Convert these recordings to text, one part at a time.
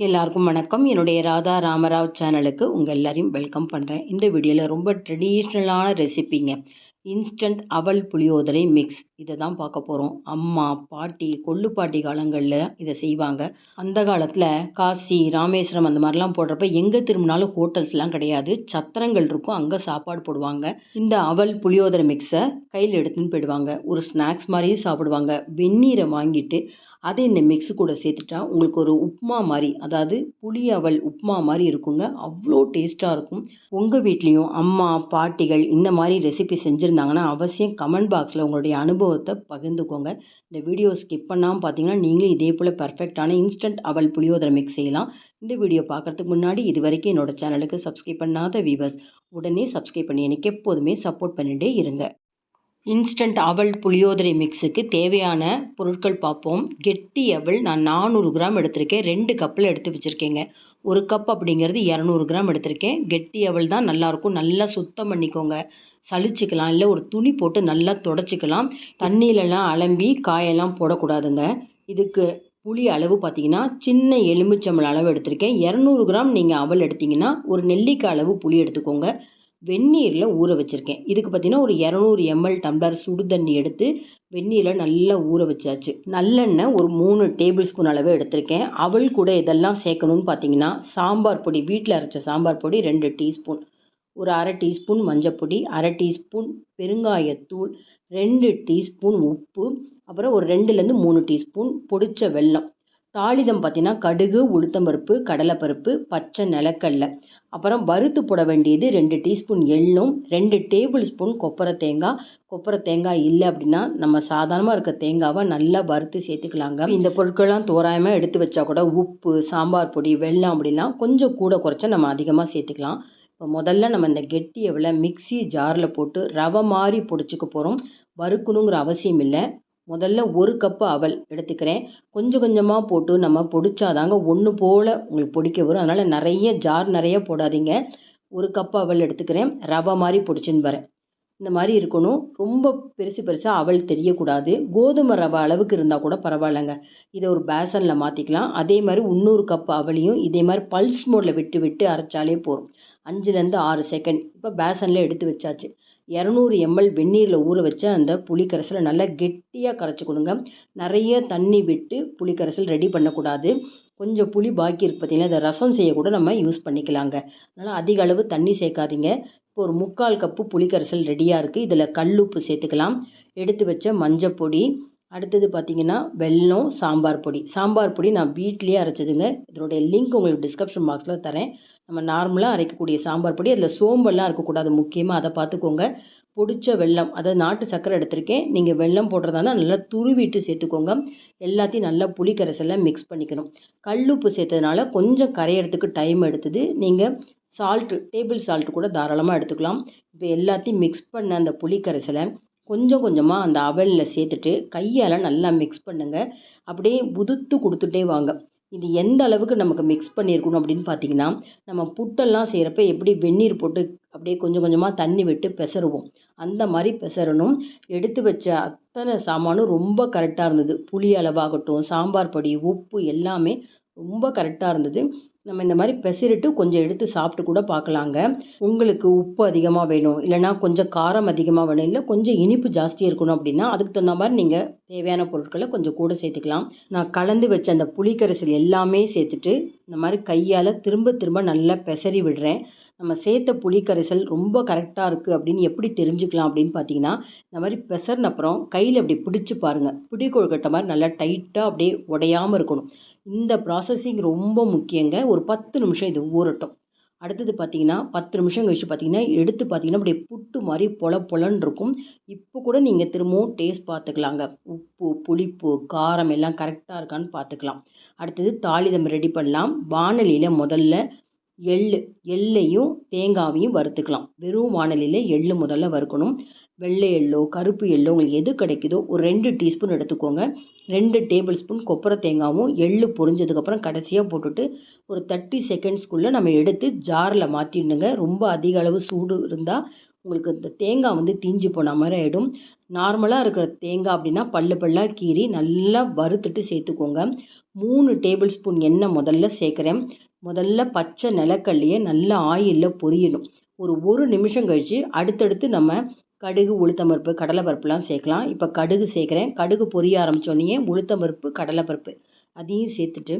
எல்லாருக்கும் வணக்கம். என்னுடைய ராதா ராமராவ் சேனலுக்கு உங்கள் எல்லாரையும் வெல்கம் பண்ணுறேன் இந்த வீடியோவில் ரொம்ப ட்ரெடிஷ்னலான ரெசிபிங்க. இன்ஸ்டன்ட் அவல் புளியோதரை மிக்ஸ் இதை தான் பார்க்க போகிறோம் அம்மா பாட்டி கொள்ளு பாட்டி காலங்களில் இதை செய்வாங்க. அந்த காலத்தில் காசி ராமேஸ்வரம் அந்த மாதிரிலாம் போடுறப்ப எங்கே திரும்பினாலும் ஹோட்டல்ஸ்லாம் கிடையாது. சத்திரங்கள் இருக்கும் அங்கே சாப்பாடு போடுவாங்க. இந்த அவல் புளியோதரை மிக்ஸை கையில் எடுத்துன்னு போயிடுவாங்க. ஒரு ஸ்நாக்ஸ் மாதிரியும் சாப்பிடுவாங்க. வெந்நீரை வாங்கிட்டு அதை இந்த மிக்ஸு கூட சேர்த்துட்டா உங்களுக்கு ஒரு உப்புமா மாதிரி அதாவது புளி அவல் உப்புமா மாதிரி இருக்குங்க. அவ்வளோ டேஸ்ட்டாக இருக்கும். உங்கள் வீட்லேயும் அம்மா பாட்டிகள் இந்த மாதிரி ரெசிபி செஞ்சுருந்தாங்கன்னா அவசியம் கமெண்ட் பாக்ஸில் உங்களுடைய அனுபவம் அனுபவத்தை பகிர்ந்துக்கோங்க. இந்த வீடியோ ஸ்கிப் பண்ணாமல் பார்த்தீங்கன்னா நீங்களும் இதே போல் பர்ஃபெக்டான இன்ஸ்டன்ட் அவல் புளியோதரை மிக்ஸ் செய்யலாம். இந்த வீடியோ பார்க்குறதுக்கு முன்னாடி இது வரைக்கும் என்னோடய சேனலுக்கு சப்ஸ்கிரைப் பண்ணாத வீவர்ஸ் உடனே சப்ஸ்கிரைப் பண்ணி எனக்கு எப்போதுமே சப்போர்ட் பண்ணிகிட்டே இருங்க. இன்ஸ்டன்ட் அவல் புளியோதரை மிக்ஸுக்கு தேவையான பொருட்கள் பார்ப்போம். கெட்டி அவல் நான் நானூறு கிராம் எடுத்திருக்கேன். ரெண்டு கப்பில் எடுத்து வச்சுருக்கேங்க. ஒரு கப் அப்படிங்கிறது இரநூறு கிராம் எடுத்திருக்கேன். கெட்டி அவள் தான் நல்லாயிருக்கும் நல்லா சுத்தம் பண்ணிக்கோங்க. சளிச்சிக்கலாம். இல்லை ஒரு துணி போட்டு நல்லா தொடச்சிக்கலாம். தண்ணியிலலாம் அலம்பி காயெல்லாம் போடக்கூடாதுங்க. இதுக்கு புளி அளவு பார்த்தீங்கன்னா சின்ன எலுமிச்சம்பழம் அளவு எடுத்திருக்கேன். இரநூறு கிராம் நீங்கள் அவல் எடுத்திங்கன்னா ஒரு நெல்லிக்காய் அளவு புளி எடுத்துக்கோங்க. வெந்நீரில் ஊற வச்சுருக்கேன். இதுக்கு பார்த்தீங்கன்னா ஒரு இரநூறு எம்எல் டம்ளர் சுடு தண்ணி எடுத்து வெந்நீரில் நல்லா ஊற வச்சாச்சு. நல்லெண்ணெய் ஒரு மூணு டேபிள் ஸ்பூன் அளவு எடுத்திருக்கேன். அவள் கூட இதெல்லாம் சேர்க்கணும்னு பார்த்தீங்கன்னா சாம்பார் பொடி வீட்டில் அரைச்ச சாம்பார் பொடி ரெண்டு டீஸ்பூன் ஒரு அரை டீஸ்பூன் மஞ்சப்பொடி அரை டீஸ்பூன் பெருங்காயத்தூள் ரெண்டு டீஸ்பூன் உப்பு அப்புறம் ஒரு ரெண்டுலேருந்து மூணு டீஸ்பூன் பொடிச்ச வெல்லம். தாளிதம் பார்த்தீங்கன்னா கடுகு உளுத்தம்பருப்பு கடலைப்பருப்பு பச்சை நிலக்கடலை. அப்புறம் வறுத்து போட வேண்டியது ரெண்டு டீஸ்பூன் எள்ளும் ரெண்டு டேபிள் ஸ்பூன் கொப்பரை தேங்காய். கொப்பரை தேங்காய் இல்லை அப்படின்னா நம்ம சாதாரணமாக இருக்க தேங்காவை நல்லா வறுத்து சேர்த்துக்கலாங்க. இந்த பொருட்கள்லாம் தோராயமாக எடுத்து வச்சா கூட உப்பு சாம்பார் பொடி வெள்ளம் அப்படிலாம் கொஞ்சம் கூட குறைச்சா நம்ம அதிகமாக சேர்த்துக்கலாம். இப்போ முதல்ல நம்ம இந்த கெட்டியவில் மிக்சி ஜாரில் போட்டு ரவை மாதிரி பொடிச்சுக்க போகிறோம் வறுக்கணுங்கிற அவசியம் இல்லை. முதல்ல ஒரு கப்பு அவல் எடுத்துக்கிறேன். கொஞ்சம் கொஞ்சமாக போட்டு நம்ம பொடிச்சாதாங்க ஒன்று போல் உங்களுக்கு பொடிக்க வரும். அதனால் நிறைய ஜார் நிறைய போடாதீங்க. ஒரு கப்பு அவல் எடுத்துக்கிறேன். ரவை மாதிரி பொடிச்சுன்னு வரேன். இந்த மாதிரி இருக்கணும். ரொம்ப பெருசு பெருசாக அவல் தெரியக்கூடாது. கோதுமை ரவை அளவுக்கு இருந்தால் கூட பரவாயில்லைங்க. இதை ஒரு பேசனில் மாற்றிக்கலாம் அதே மாதிரி இன்னொரு கப் அவலையும் இதே மாதிரி பல்ஸ் மோடில் விட்டு விட்டு அரைச்சாலே போதும். அஞ்சுலேருந்து ஆறு செகண்ட் இப்போ பேசனில் எடுத்து வச்சாச்சு. இரநூறு எம்எல் வெந்நீரில் ஊற வச்ச அந்த புளிக்கரைசலை நல்லா கெட்டியாக கரைச்சி கொடுங்க. நிறைய தண்ணி விட்டு புளிக்கரைசல் ரெடி பண்ணக்கூடாது. கொஞ்சம் புளி பாக்கி இருக்குது பார்த்திங்கன்னா அதை ரசம் செய்யக்கூட நம்ம யூஸ் பண்ணிக்கலாங்க. அதனால் அதிக அளவு தண்ணி சேர்க்காதீங்க. இப்போ ஒரு முக்கால் கப்பு புளிக்கரைசல் ரெடியாக இருக்குது இதில் கல் உப்பு சேர்த்துக்கலாம். எடுத்து வச்ச மஞ்சள் பொடி அடுத்தது பார்த்திங்கன்னா வெல்லம் சாம்பார் பொடி. சாம்பார் பொடி நான் வீட்லேயே அரைச்சதுங்க. இதனுடைய லிங்க் உங்களுக்கு டிஸ்கிரிப்ஷன் பாக்ஸில் தரேன். நம்ம நார்மலாக அரைக்கக்கூடிய சாம்பார் பொடி அதில் சோம்பெல்லாம் இருக்கக்கூடாது. முக்கியமாக அதை பார்த்துக்கோங்க பொடிச்ச வெல்லம் அதாவது நாட்டு சர்க்கரை எடுத்திருக்கேன். நீங்கள் வெல்லம் போடுறதா நல்லா துருவிட்டு சேர்த்துக்கோங்க. எல்லாத்தையும் நல்லா புளி கரைசலில் மிக்ஸ் பண்ணிக்கணும். கல்லுப்பு சேர்த்ததுனால கொஞ்சம் கரையிறதுக்கு டைம் எடுத்தது. நீங்கள் சால்ட்டு டேபிள் சால்ட்டு கூட தாராளமாக எடுத்துக்கலாம். இப்போ எல்லாத்தையும் மிக்ஸ் பண்ண அந்த புளி கரைசலை கொஞ்சம் கொஞ்சமாக அந்த அவலில் சேர்த்துட்டு கையால் நல்லா மிக்ஸ் பண்ணுங்கள் அப்படியே உதுத்து கொடுத்துட்டே வாங்க. இது எந்த அளவுக்கு நமக்கு மிக்ஸ் பண்ணியிருக்கணும் அப்படின்னு பார்த்தீங்கன்னா நம்ம புட்டெல்லாம் செய்கிறப்ப எப்படி வெந்நீர் போட்டு அப்படியே கொஞ்சம் கொஞ்சமாக தண்ணி விட்டு பெசருவோம். அந்த மாதிரி பெசரணும். எடுத்து வச்ச அத்தனை சாமானும் ரொம்ப கரெக்டாக இருந்தது. புளி அளவாகட்டும் சாம்பார் பொடி உப்பு எல்லாமே ரொம்ப கரெக்டாக இருந்தது. நம்ம இந்த மாதிரி பெசரிட்டு கொஞ்சம் எடுத்து சாப்பிட்டு கூட பார்க்கலாங்க. உங்களுக்கு உப்பு அதிகமாக வேணும். இல்லைனா கொஞ்சம் காரம் அதிகமாக வேணும். இல்லை கொஞ்சம் இனிப்பு ஜாஸ்தி இருக்கணும் அப்படின்னா அதுக்கு தகுந்த மாதிரி நீங்கள் தேவையான பொருட்களை கொஞ்சம் கூட சேர்த்துக்கலாம். நான் கலந்து வச்ச அந்த புளிக்கரைசல் எல்லாமே சேர்த்துட்டு இந்த மாதிரி கையால் திரும்ப திரும்ப நல்லா பெசரி விடுறேன். நம்ம சேர்த்த புளிக்கரைசல் ரொம்ப கரெக்டாக இருக்குது அப்படின்னு எப்படி தெரிஞ்சுக்கலாம் அப்படின்னு பார்த்தீங்கன்னா இந்த மாதிரி பெசர்னப்புறம் கையில் அப்படி பிடிச்சி பாருங்கள் பிடி கொழுக்கட்டை மாதிரி நல்லா டைட்டாக அப்படியே உடையாமல் இருக்கணும். இந்த ப்ராசஸிங் ரொம்ப முக்கியங்க. ஒரு பத்து நிமிஷம் இது ஊறட்டும். அடுத்தது பார்த்தீங்கன்னா பத்து நிமிஷம் கழிச்சு பார்த்தீங்கன்னா எடுத்து பார்த்தீங்கன்னா அப்படியே புட்டு மாதிரி பொல பொலன்னு இருக்கும். இப்போ கூட நீங்கள் திரும்பவும் டேஸ்ட் பார்த்துக்கலாங்க உப்பு புளிப்பு காரம் எல்லாம் கரெக்டாக இருக்கான்னு பார்த்துக்கலாம் அடுத்தது தாளிதம் ரெடி பண்ணலாம். வானலியில் முதல்ல எள் எள்ளையும் தேங்காவையும் வறுத்துக்கலாம். வெறும் வானலியில் எள் முதல்ல வறுக்கணும். வெள்ளை எள்ளோ கருப்பு எள்ளோ உங்களுக்கு எது கிடைக்குதோ ஒரு ரெண்டு டீஸ்பூன் எடுத்துக்கோங்க. ரெண்டு டேபிள் ஸ்பூன் கொப்பரை தேங்காவும் எள்ளு பொரிஞ்சதுக்கப்புறம் கடைசியாக போட்டுட்டு ஒரு தேர்ட்டி செகண்ட்ஸ்க்குள்ளே நம்ம எடுத்து ஜாரில் மாற்றிடணுங்க ரொம்ப அதிக அளவு சூடு இருந்தால் உங்களுக்கு இந்த தேங்காய் வந்து தீஞ்சு போன மாதிரி ஆகிடும் நார்மலாக இருக்கிற தேங்காய் அப்படின்னா பல்லு பல்லாக கீறி நல்லா வறுத்துட்டு சேர்த்துக்கோங்க. மூணு டேபிள் ஸ்பூன் எண்ணெய் முதல்ல சேர்க்குறேன். முதல்ல பச்சை நிலக்கல்லையே நல்லா ஆயிலில் பொரியணும். ஒரு ஒரு நிமிஷம் கழித்து அடுத்தடுத்து நம்ம கடுகு உளுத்தம்பருப்பு கடலைப்பருப்புலாம் சேர்க்கலாம். இப்போ கடுகு சேர்க்குறேன். கடுகு பொரிய ஆரம்பித்தோடனே உளுத்தம்பருப்பு கடலைப்பருப்பு அதையும் சேர்த்துட்டு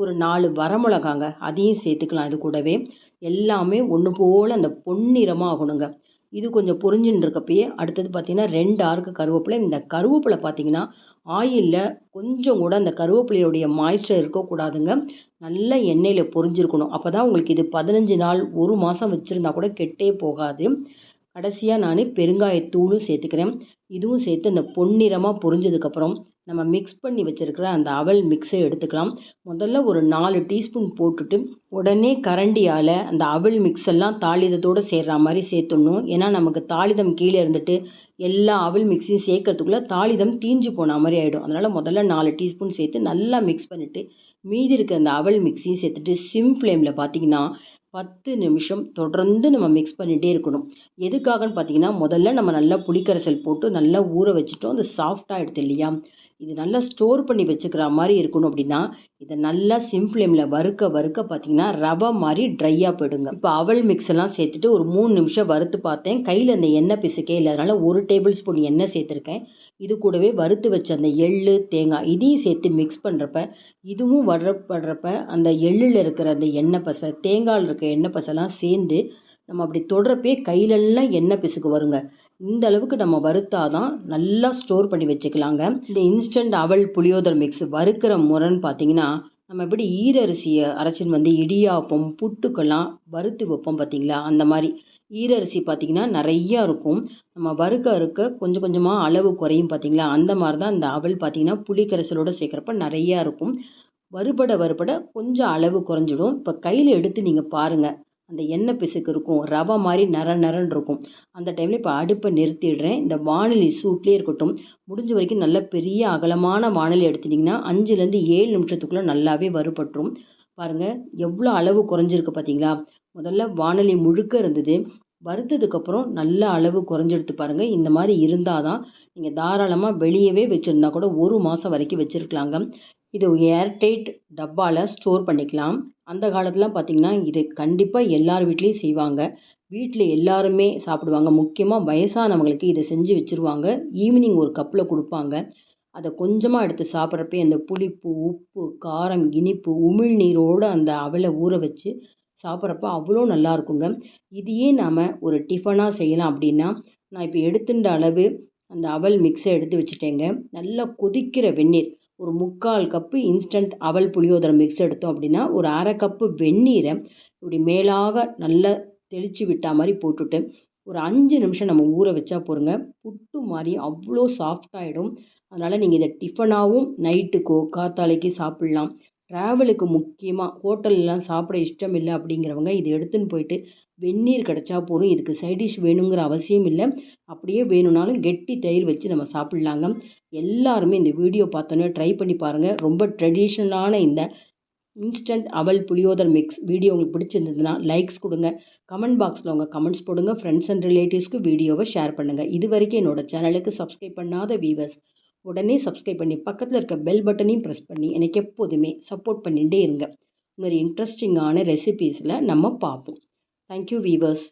ஒரு நாலு வரமிளகாங்க அதையும் சேர்த்துக்கலாம் இது கூடவே. எல்லாமே ஒன்று போல் அந்த பொன்னிறமாக ஆகணுங்க. இது கொஞ்சம் பொரிஞ்சுன்னு இருக்கப்பயே அடுத்தது பார்த்திங்கன்னா ரெண்டு ஆறுக்கு கருவேப்பிலை. இந்த கருவேப்பிலை பார்த்திங்கன்னா ஆயிலில் கொஞ்சம் கூட அந்த கருவேப்பிலையுடைய மாய்ஸ்டர் இருக்கக்கூடாதுங்க. நல்ல எண்ணெயில் பொரிஞ்சிருக்கணும். அப்போ தான் உங்களுக்கு இது பதினஞ்சு நாள் ஒரு மாதம் வச்சுருந்தா கூட கெட்டே போகாது. கடைசியாக நான் பெருங்காயத்தூளும் சேர்த்துக்கிறேன். இதுவும் சேர்த்து அந்த பொன்னிறமாக பொரிஞ்சதுக்கப்புறம் நம்ம மிக்ஸ் பண்ணி வச்சுருக்கிற அந்த அவல் மிக்ஸை எடுத்துக்கலாம். முதல்ல ஒரு நாலு டீஸ்பூன் போட்டுட்டு உடனே கரண்டியால் அந்த அவல் மிக்ஸ் எல்லாம் தாளிதத்தோடு சேர்கிற மாதிரி சேர்த்துடணும். ஏன்னா நமக்கு தாளிதம் கீழே இருந்துட்டு எல்லா அவல் மிக்ஸையும் சேர்க்கறதுக்குள்ளே தாளிதம் தீஞ்சு போன மாதிரி ஆகிடும் அதனால் முதல்ல நாலு டீஸ்பூன் சேர்த்து நல்லா மிக்ஸ் பண்ணிவிட்டு மீதி இருக்க அந்த அவல் மிக்ஸையும் சேர்த்துட்டு சிம் ஃப்ளேமில் பார்த்திங்கன்னா பத்து நிமிஷம் தொடர்ந்து நம்ம மிக்ஸ் பண்ணிகிட்டே இருக்கணும். எதுக்காகன்னு பார்த்தீங்கன்னா முதல்ல நம்ம நல்லா புளிக்கரைசல் போட்டு நல்லா ஊற வச்சுட்டோம். அது சாஃப்டாக எடுத்து இல்லையா? இது நல்லா ஸ்டோர் பண்ணி வச்சுக்கிற மாதிரி இருக்கணும் அப்படின்னா இதை நல்லா சிம் ஃப்ளேமில் வறுக்க வறுக்க பார்த்தீங்கன்னா ரவை மாதிரி ட்ரையாக போயிடுங்க. இப்போ அவல் மிக்ஸ் எல்லாம் சேர்த்துட்டு ஒரு மூணு நிமிஷம் வறுத்து பார்த்தேன். கையில் அந்த எண்ணெய் பிசுக்கே இல்லை அதனால் ஒரு டேபிள் ஸ்பூன் எண்ணெய் சேர்த்துருக்கேன். இது கூடவே வறுத்து வச்ச அந்த எள்ளு தேங்காய் இதையும் சேர்த்து மிக்ஸ் பண்ணுறப்ப இதுவும் வர்றப்படுறப்ப அந்த எள்ளில் இருக்கிற அந்த எண்ணெய் பசை தேங்காயில் இருக்க எண்ணெய் பசைலாம் சேர்ந்து நம்ம அப்படி தொடுறப்பே கையிலெல்லாம் எண்ணெய் பிசுக்கு வருங்க. இந்த அளவுக்கு நம்ம வறுத்தாதான் நல்லா ஸ்டோர் பண்ணி வச்சுக்கலாங்க. இந்த இன்ஸ்டன்ட் அவல் புளியோதரை மிக்ஸ் வறுக்கிற முறைன்னு பார்த்தீங்கன்னா நம்ம எப்படி ஈரரிசியை அரைச்சின்னு வந்து இடியாப்பம் புட்டுக்கெல்லாம் வறுத்து வைப்போம் பார்த்தீங்களா அந்த மாதிரி ஈரரிசி பார்த்திங்கன்னா நிறையா இருக்கும். நம்ம வறுக்க அறுக்க கொஞ்சம் கொஞ்சமாக அளவு குறையும் பார்த்திங்களா அந்த மாதிரி தான் இந்த அவல் பார்த்திங்கன்னா புளிக்கரைசலோடு சேர்க்குறப்ப நிறையா இருக்கும். வறுபட வறுபட கொஞ்சம் அளவு குறைஞ்சிடும். இப்போ கையில் எடுத்து நீங்கள் பாருங்கள் அந்த எண்ணெய் பிசுக்கு இருக்கும் ரவை மாதிரி நர நரன்னு இருக்கும். அந்த டைமில் இப்போ அடுப்பை நிறுத்திடுறேன். இந்த வானொலி சூட்லேயே இருக்கட்டும் முடிஞ்ச வரைக்கும் நல்ல பெரிய அகலமான வானொலி எடுத்துட்டிங்கன்னா அஞ்சுலேருந்து ஏழு நிமிஷத்துக்குள்ளே நல்லாவே வறுபட்டுரும். பாருங்கள் எவ்வளோ அளவு குறைஞ்சிருக்கு பார்த்தீங்களா முதல்ல வானொலி முழுக்க இருந்தது. வறுத்ததுக்கப்புறம் நல்ல அளவு குறைஞ்செடுத்து பாருங்கள் இந்த மாதிரி இருந்தால் தான் நீங்கள் தாராளமாக வெளியவே வச்சுருந்தா கூட ஒரு மாதம் வரைக்கும் வச்சுருக்கலாங்க. இது ஏர்டைட் டப்பாவில் ஸ்டோர் பண்ணிக்கலாம். அந்த காலத்தில் பார்த்திங்கன்னா இது கண்டிப்பாக எல்லார் வீட்லேயும் செய்வாங்க. வீட்டில் எல்லாருமே சாப்பிடுவாங்க. முக்கியமாக வயசானவங்களுக்கு இதை செஞ்சு வச்சுருவாங்க. ஈவினிங் ஒரு கப்பில் கொடுப்பாங்க. அதை கொஞ்சமாக எடுத்து சாப்பிட்றப்பே அந்த புளிப்பு உப்பு காரம் இனிப்பு உமிழ்நீரோடு அந்த அவலை ஊற வச்சு சாப்பிட்றப்ப அவ்வளோ நல்லா இருக்குங்க. இதையே நாம் ஒரு டிஃபனாக செய்யலாம் அப்படின்னா நான் இப்போ எடுத்துட்ட அளவு அந்த அவல் மிக்ஸை எடுத்து வச்சுட்டேங்க. நல்லா கொதிக்கிற வெந்நீர். ஒரு முக்கால் கப்பு இன்ஸ்டன்ட் அவல் புளியோதரை மிக்ஸ் எடுத்தோம் அப்படின்னா ஒரு அரை கப்பு வெந்நீரை இப்படி மேலாக நல்லா தெளித்து விட்டா மாதிரி போட்டுட்டு ஒரு அஞ்சு நிமிஷம் நம்ம ஊற வச்சா போருங்க. புட்டு மாதிரி அவ்வளோ சாஃப்டாகிடும் அதனால் நீங்கள் இதை டிஃபனாகவும் நைட்டுக்கோ காத்தாலைக்கு சாப்பிட்லாம். ட்ராவலுக்கு முக்கியமாக ஹோட்டல்லாம் சாப்பிட இஷ்டம் இல்லை அப்படிங்கிறவங்க இதை எடுத்துன்னு போயிட்டு வெந்நீர் கிடச்சா போதும். இதுக்கு சைடிஷ் வேணுங்கிற அவசியம் இல்லை. அப்படியே வேணும்னாலும் கெட்டி தயிர் வச்சு நம்ம சாப்பிட்லாங்க. எல்லாருமே இந்த வீடியோ பார்த்தோன்னே ட்ரை பண்ணி பாருங்கள் ரொம்ப ட்ரெடிஷ்னலான இந்த இன்ஸ்டன்ட் அவல் புளியோதர் மிக்ஸ் வீடியோ உங்களுக்கு பிடிச்சிருந்ததுன்னா லைக்ஸ் கொடுங்க. கமெண்ட் பாக்ஸில் உங்கள் கமெண்ட்ஸ் போடுங்க. ஃப்ரெண்ட்ஸ் அண்ட் ரிலேட்டிவ்ஸ்க்கு வீடியோவை ஷேர் பண்ணுங்கள் இது வரைக்கும் என்னோடய சேனலுக்கு சப்ஸ்கிரைப் பண்ணாத வீவர்ஸ் உடனே சப்ஸ்கிரைப் பண்ணி பக்கத்தில் இருக்க பெல் பட்டனையும் ப்ரெஸ் பண்ணி எனக்கு எப்போதுமே சப்போர்ட் பண்ணிகிட்டே இருங்க. இன்னொரு இன்ட்ரெஸ்டிங்கான ரெசிபீஸில் நம்ம பார்ப்போம். Thank you viewers